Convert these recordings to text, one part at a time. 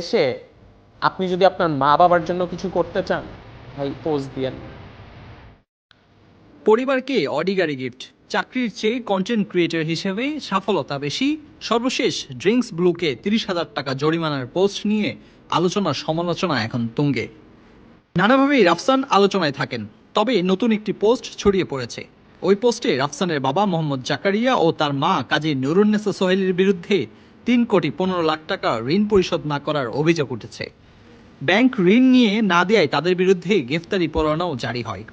এসে আপনি যদি আপনার মা বাবার জন্য কিছু করতে চান, ভাই, পোজ দিয়েন পরিবারকে অডি গাড়ি গিফট, চাকরির চেয়ে কন্টেন্ট ক্রিয়েটর হিসেবে সফলতা বেশি, সর্বশেষ ড্রিঙ্কস ব্লুকে তিরিশ হাজার টাকা জরিমানার পোস্ট নিয়ে আলোচনা সমালোচনা এখন তুঙ্গে। নানাভাবেই রাফসান আলোচনায় থাকেন, তবে নতুন একটি পোস্ট ছড়িয়ে পড়েছে। ওই পোস্টে রাফসানের বাবা মোহাম্মদ জাকারিয়া ও তার মা কাজী নুরুন্নেসা সোহেলের বিরুদ্ধে তিন কোটি পনেরো লাখ টাকা ঋণ পরিশোধ না করার অভিযোগ উঠেছে। ব্যাংক ঋণ নিয়ে না দেয়ায় তাদের বিরুদ্ধে গ্রেফতারি পরোয়ানাও জারি হয়।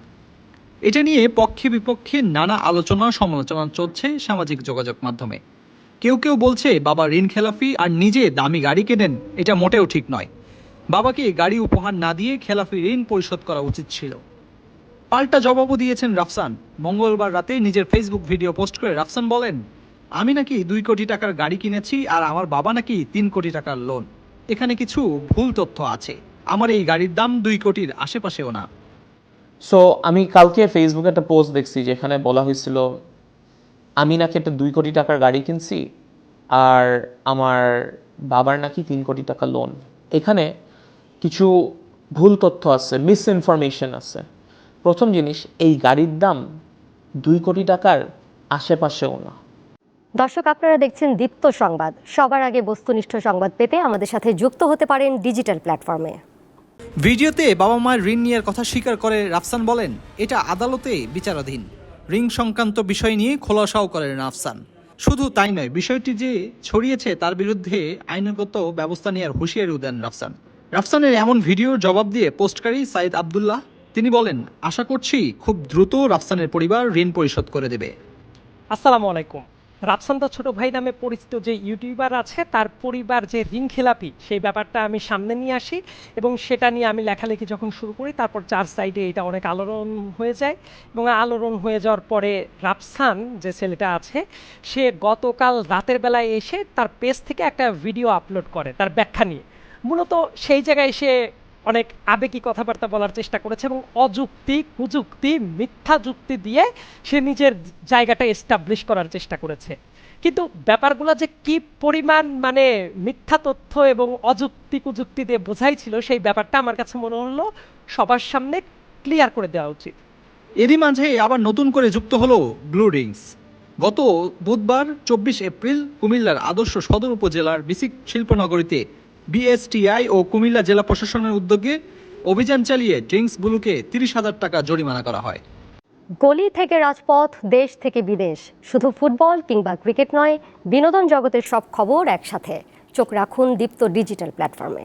এটা নিয়ে পক্ষে বিপক্ষে নানা আলোচনা সমালোচনা চলছে সামাজিক যোগাযোগ মাধ্যমে। কেউ কেউ বলছে, বাবা ঋণ খেলাফি আর নিজে দামি গাড়ি কেনেন, এটা মোটেও ঠিক নয়। বাবাকে গাড়ি উপহার না দিয়ে খেলাফি ঋণ পরিশোধ করা উচিত ছিল। পাল্টা জবাবও দিয়েছেন রাফসান। মঙ্গলবার রাতে নিজের ফেসবুক ভিডিও পোস্ট করে রাফসান বলেন আমি নাকি দুই কোটি টাকার গাড়ি কিনেছি আর আমার বাবা নাকি তিন কোটি টাকার লোন এখানে কিছু ভুল তথ্য আছে। আমার এই গাড়ির দাম দুই কোটির আশেপাশেও না। সো আমি কালকে ফেসবুকে একটা পোস্ট দেখছি যেখানে বলা হয়েছিল, আমি নাকি একটা দুই কোটি টাকার গাড়ি কিনছি আর আমার বাবার নাকি তিন কোটি টাকা লোন এখানে কিছু ভুল তথ্য আছে মিস ইনফরমেশন আছে। প্রথম জিনিস, এই গাড়ির দাম দুই কোটি টাকার আশেপাশেও না। দর্শক আপনারা দেখছেন দীপ্ত সংবাদ। সবার আগে বস্তুনিষ্ঠ সংবাদ পেতে আমাদের সাথে যুক্ত হতে পারেন ডিজিটাল প্ল্যাটফর্মে। ভিডিওতে বাবা মায়ের ঋণ নেওয়ার কথা স্বীকার করে রাফসান বলেন এটা আদালতে বিচারাধীন। ঋণ সংক্রান্ত বিষয় নিয়ে খোলাসাও করেন রাফসান। শুধু তাই নয় বিষয়টি যে ছড়িয়েছে তার বিরুদ্ধে আইনগত ব্যবস্থা নেওয়ার হুঁশিয়ারিও দেন রাফসান। রাফসানের এমন ভিডিওর জবাব দিয়ে পোস্টকারী সাইদ আবদুল্লাহ তিনি বলেন আশা করছি খুব দ্রুত রাফসানের পরিবার ঋণ পরিশোধ করে দেবে। আসসালামু আলাইকুম। রাফসান্তা ছোট ভাই নামে পরিচিত যে ইউটিউবার আছে, তার পরিবার যে ঋণ খেলাপি সেই ব্যাপারটা আমি সামনে নিয়ে আসি এবং সেটা নিয়ে আমি লেখালেখি যখন শুরু করি, তারপর চার সাইডে এটা অনেক আলোড়ন হয়ে যায় এবং আলোড়ন হয়ে যাওয়ার পরে রাফসান যে ছেলেটা আছে, সে গতকাল রাতের বেলায় এসে তার পেজ থেকে একটা ভিডিও আপলোড করে, তার ব্যাখ্যা নিয়ে। মূলত সেই জায়গায় সে অনেক আবেগী কথাবার্তা বলার চেষ্টা করেছে এবং অযুক্তি, কুযুক্তি, মিথ্যা যুক্তি দিয়ে সে নিজের জায়গাটা এস্টাবলিশ করার চেষ্টা করেছে। কিন্তু ব্যাপারগুলো যে কি পরিমাণ মানে মিথ্যা তথ্য এবং অযুক্তি, কুযুক্তি দিয়ে বোঝাই ছিল সেই ব্যাপারটা আমার কাছে মনে হলো সবার সামনে ক্লিয়ার করে দেওয়া উচিত। এরই মাঝে আবার নতুন করে যুক্ত হলো ব্লু রিংস গত বুধবার, চব্বিশ এপ্রিল কুমিল্লার আদর্শ সদর উপজেলার বিসিক শিল্পনগরীতে বিএসটিআই ও কুমিল্লা জেলা প্রশাসনের উদ্যোগে অভিযান চালিয়ে ড্রিঙ্কস ব্লুকে তিরিশ হাজার টাকা জরিমানা করা হয়। গলি থেকে রাজপথ, দেশ থেকে বিদেশ। শুধু ফুটবল কিংবা ক্রিকেট নয়, বিনোদন জগতের সব খবর একসাথে। চোখ রাখুন দীপ্ত ডিজিটাল প্ল্যাটফর্মে।